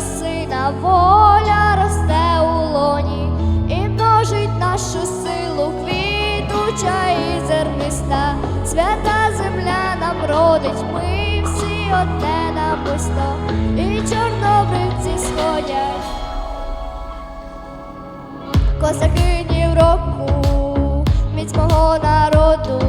сина, воля росте у лоні і множить нашу силу, квітуча і зерниста, свята земля нам родить, ми всі одне намисто, і чорнобривці сходять. Козакинів року, міць мого народу,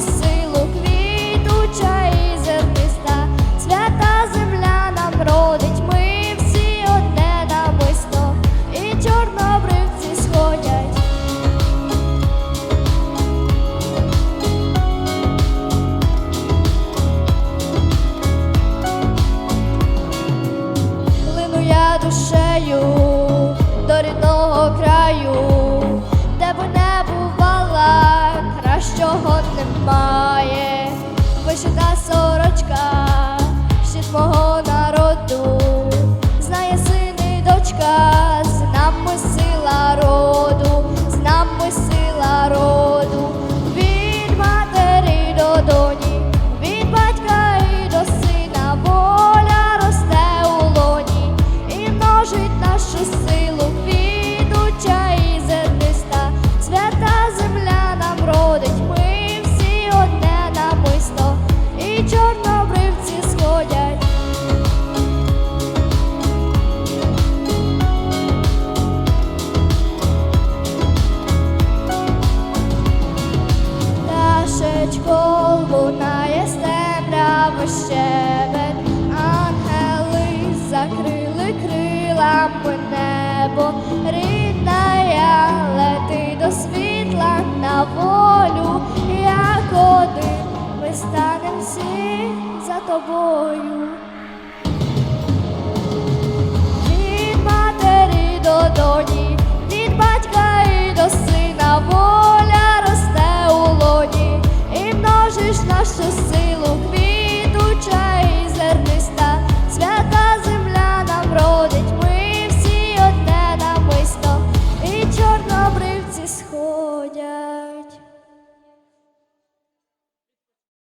силу, квітуча і зерниста, свята земля нам родить, ми всі одне намисто, і чорнобривці сходять. Лину я душею до рідного краю, де б не бувала, кращого немає. Вишита сорочка, щит мого народу, знає син і дочка, з нами сила роду, з нами сила роду, від матері до доні, від батька і до сина, воля росте у лоні. І множить нашу силу, закрили крилами небо, рідна я лети до світла на волю, як один ми станемо всі за тобою.